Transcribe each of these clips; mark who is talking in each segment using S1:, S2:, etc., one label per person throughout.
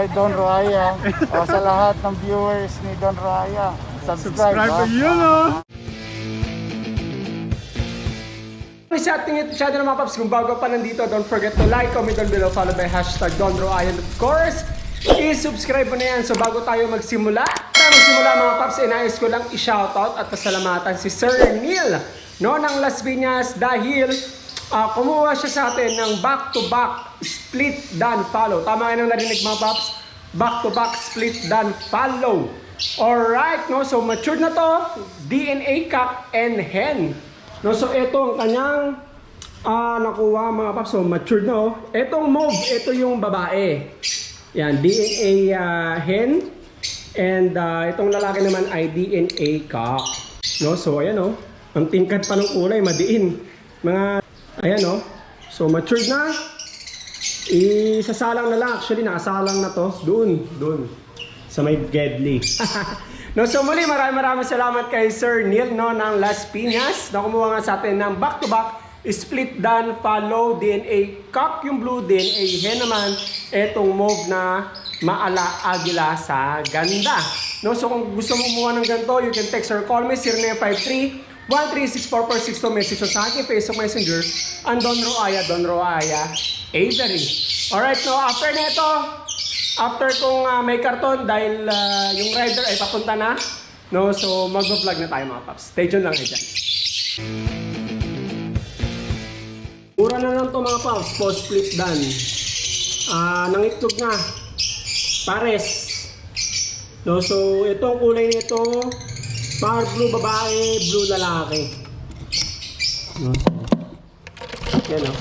S1: Hi Don Raya. o sa lahat ng viewers ni Don Raya, subscribe.
S2: Subscribe to yun, oh.
S3: Sa ating ito channel mga paps, kung bago pa nandito, don't forget to like, comment down below, follow by hashtag Dondro Ayan. Of course, i-subscribe mo na yan. So bago tayo magsimula, tayo magsimula mga paps, inayos ko lang i-shoutout at pasalamatan si Sir Neil no, ng Las Piñas dahil ah, kumuha siya sa atin ng back-to-back split dan follow. Tama nga nang narinig mga paps, back-to-back split dan follow. Alright, no? So matured na to, DNA cock and hen. No, so ito ang kanyang ah nakuha mga paps. So matured na oh. Etong mauve, ito yung babae. Yan, DNA ah, hen. And ah, itong lalaki naman ay DNA cock. No, so ayan oh. Ang tingkad pa ng kulay, madiin. Mga, ayan oh. So matured na. Isasalang na lang. Actually, nakasalang na to. Doon, doon. Sa may Gedli. no, so muli, maraming maraming salamat kay Sir Neil no, ng Las Piñas na kumuha nga sa atin ng back-to-back split dan follow DNA cock yung blue DNA hen naman etong mauve na maala agila sa ganda no so kung gusto mo kumuha ng ganito you can text or call me 0953 1364462 message sa akin Facebook Messenger ang Don Roaya Don Roaya Avery alright no after nito after kong ah, may karton dahil ah, yung rider ay papunta na no so mag-vlog na tayo mga paps stay tuned lang kayo dyan Mura na lang to mga paps, post split done. Ah, nangitlog na. Pares. No, so itong kulay nito, power blue babae, blue lalaki. Yan oh.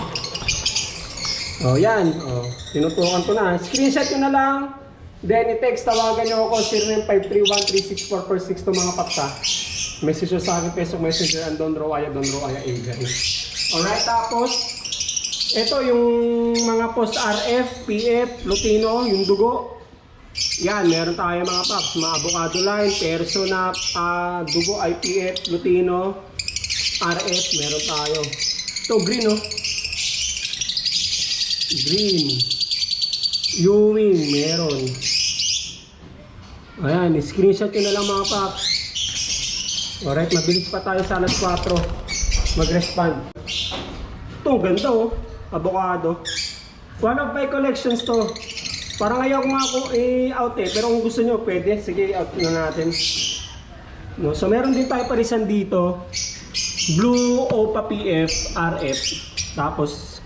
S3: Oh, yan. Oh, tinutukan ko na. Screenshot ko na lang. Then, i-text, tawagan nyo ako 0953136446 to mga paps ha. Message nyo sa akin, Facebook Messenger, and Don Roaya, Don Roaya, Avery. Alright, tapos, ito yung mga post RF, PF, Lutino, yung dugo. Yan, meron tayo mga paps, mga avocado line, perso na ah, dugo, IPF, Lutino, RF, meron tayo. Ito, green, oh. Green. Ewing, meron. Ayan, screenshot yun na lang mga paps. Alright, mabilis pa tayo sa alas 4. Mag-respond. Ito, ganda oh. Avocado. One of my collections to. Parang ayaw ko nga ako i-out eh. Pero kung gusto nyo, pwede. Sige, out na natin. No, so meron din tayo parisan dito. Blue OPA PF RF. Tapos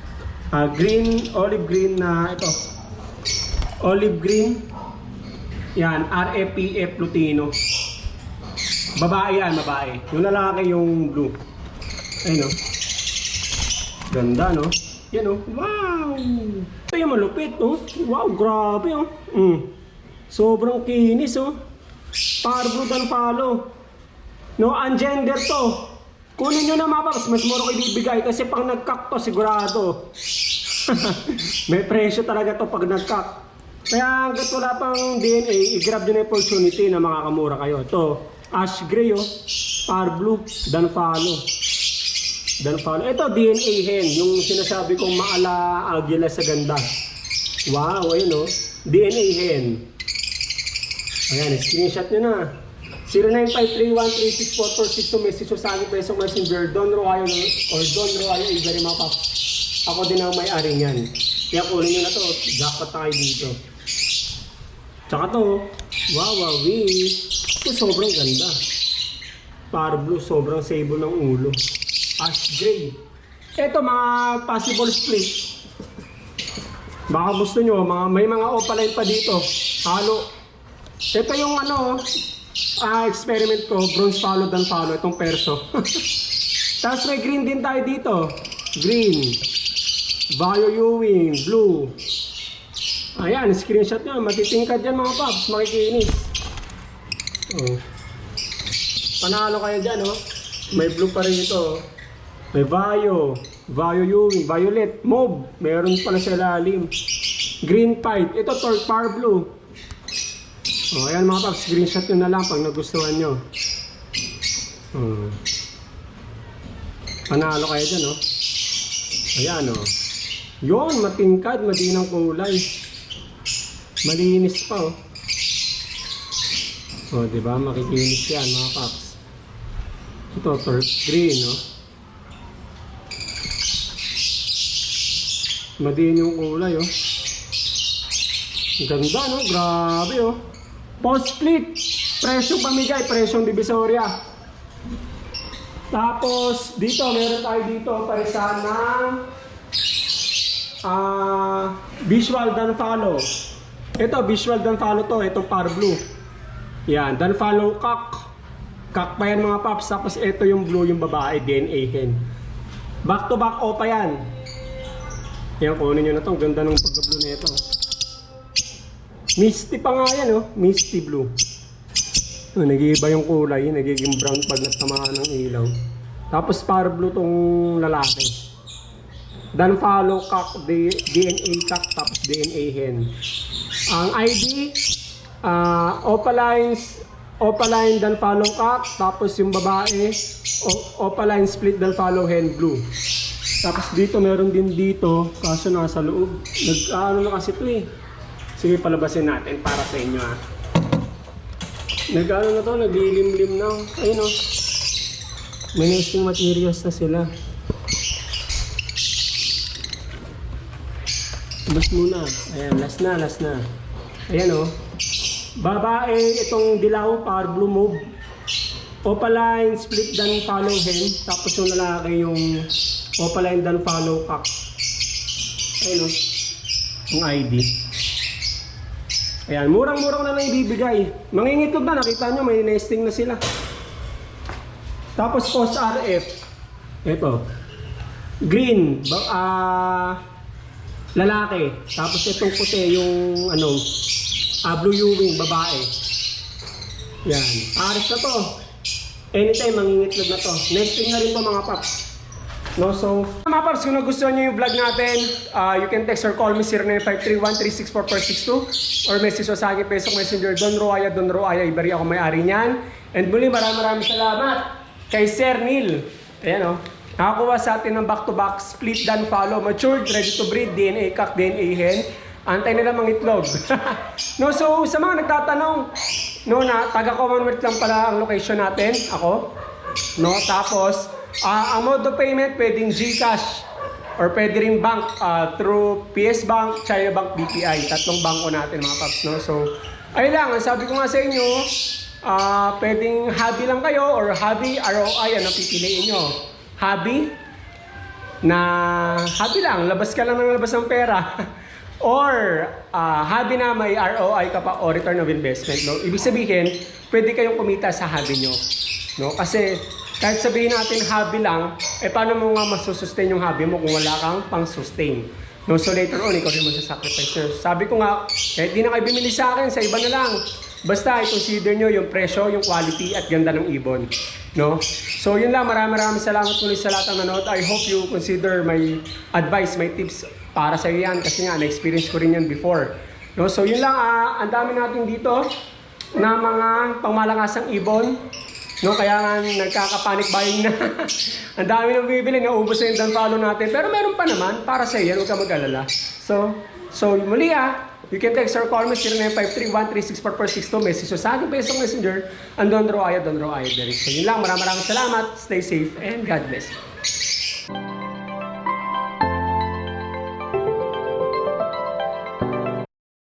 S3: ah, green, olive green na ito. Olive green. Yan, RF PF Lutino. Babae yan, babae. Yung lalaki yung blue. Ayun oh. Ganda, no? Yan, oh. Wow! Ito yung malupit, oh. Wow, grabe, oh. Mm. Sobrang kinis, oh. Blue dan follow. No, ungender to. Kunin nyo na mga paps, mas mura ko ibibigay kasi pag nagkak sigurado. May presyo talaga to pag nagkak. Kaya hanggat wala pang DNA, i-grab nyo na opportunity na makakamura kayo. Ito, ash gray oh, power blue, dan follow. Follow. Ito, DNA hen, yung sinasabi kong maala agila sa ganda. Wow, ayun oh. DNA hen. Ayan, screenshot nyo na. 0953136446 to message sa akin peso messenger Don Roayo or Don Roayo Iberi mga paps. Ako din ang may-ari niyan. Kaya kunin nyo na to. Jackpot tayo dito. Tsaka to, wow, wow, wee. Ito sobrang ganda. Power blue, sobrang sable ng ulo. Ash gray. Ito mga possible split. Baka gusto nyo, mga, may mga opaline pa dito. Halo. Ito yung ano, ah, experiment ko, bronze follow dan follow, itong perso. Tapos may green din tayo dito. Green. Bio Ewing, blue. Ayan, screenshot nyo. Matitingkad yan mga paps, makikinis. Oh. Panalo kayo dyan, oh. May blue pa rin ito. oh. May Vayo, Vayo Ewing, Violet, Mauve. Meron pala sa lalim. Green Pipe. Ito, Torque Power Blue. Oh, ayan mga paps, screenshot nyo na lang pag nagustuhan nyo. Hmm. Panalo kayo dyan, oh. Ayan, oh. Yun, matingkad, madinang kulay. Malinis pa oh. Oh, di ba? Makikinis yan mga paps. Ito, turf green, no? Madiin yung kulay, oh. Ganda, no? Grabe, oh. Post split. Presyong pamigay, presyong divisoria. Tapos, dito, meron tayo dito, parisan ng ah visual dan follow. Ito, visual dan follow to. Itong par blue. Yan, dan follow cock. Cock pa yan mga paps. Tapos ito yung blue, yung babae, DNA hen. Back to back o pa yan. Yan, kunin nyo na to. Ang ganda ng pagka-blue nito. Misty pa nga yan, oh. Misty blue. Oh, nag-iiba yung kulay. Nagiging brown pag natamaan ng ilaw. Tapos par blue tong lalaki. Dan follow cock, DNA cock, tapos DNA hen. Ang ID, ah opalines, opaline dan follow cock, tapos yung babae, opaline split dan follow hen blue. Tapos dito meron din dito, kaso nasa loob. Nag ano na kasi ito eh. Sige palabasin natin para sa inyo ah. Nag ano na to, naglilimlim na. Ayun oh. May nesting materials na sila. Labas muna. Ayan, last na, last na. Ayan o. Babae, itong dilaw, power blue move. Opaline, split dan follow hen. Tapos yung lalaki yung opaline dan follow cock. Ayan o. Yung ID. Ayan, murang-murang na lang ibibigay. Mangingitlog na, nakita nyo, may nesting na sila. Tapos post RF. Ito. Green. Ah, lalaki. Tapos itong puti yung ano, ah, blue Ewing, babae. Yan. Pares na to. Anytime mangingitlog na to. Nesting na rin po mga paps. No, so, mga paps, kung nagustuhan nyo yung vlog natin, ah, you can text or call me 0953-1364462 or message ko sa aking Facebook Messenger, Don Roaya, Don Roaya, ibari ako may-ari niyan. And muli, maraming maraming salamat kay Sir Neil. Ayan o. Nakakuha sa atin ng back-to-back split dan follow, matured, ready to breed, DNA cock, DNA hen. Antay nila mga itlog. no, so sa mga nagtatanong, no, na taga Commonwealth lang pala ang location natin, ako. No, tapos, ah, ang mode of payment pwedeng GCash or pwede rin bank ah, through PS Bank, China Bank, BPI. Tatlong bangko natin mga paps, no? So, ayun lang, ang sabi ko nga sa inyo, ah, pwedeng hobby lang kayo or hobby, ROI, ano pipiliin nyo? Hobby, na hobby lang, labas ka lang ng labas ng pera. Or ah, hobby na may ROI ka pa o return of investment. No? Ibig sabihin, pwede kayong kumita sa hobby nyo. No? Kasi kahit sabihin natin hobby lang, eh paano mo nga masusustain yung hobby mo kung wala kang pang-sustain? No, so later on, ikaw rin magsasacrifice nyo. Sabi ko nga, kahit di na kayo bumili sa akin, sa iba na lang. Basta i-consider nyo yung presyo, yung quality at ganda ng ibon. No? So yun lang, maraming maraming salamat ulit sa lahat ng nanood. I hope you consider my advice, my tips para sa iyo yan kasi nga na-experience ko rin yan before. No? So yun lang, ah, ang dami natin dito na mga pangmalakas ibon. No, kaya nga nagkaka-panic buying na. ang dami nang bibili, naubos na yung follow natin. Pero meron pa naman, para sa iyo, huwag ka mag-alala. So, so muli ah, you can text or call me 0953-1364462 message so, sa aking Facebook Messenger and Don Roaya, Don Roaya Derek. So yun lang, maraming maraming salamat, stay safe, and God bless you.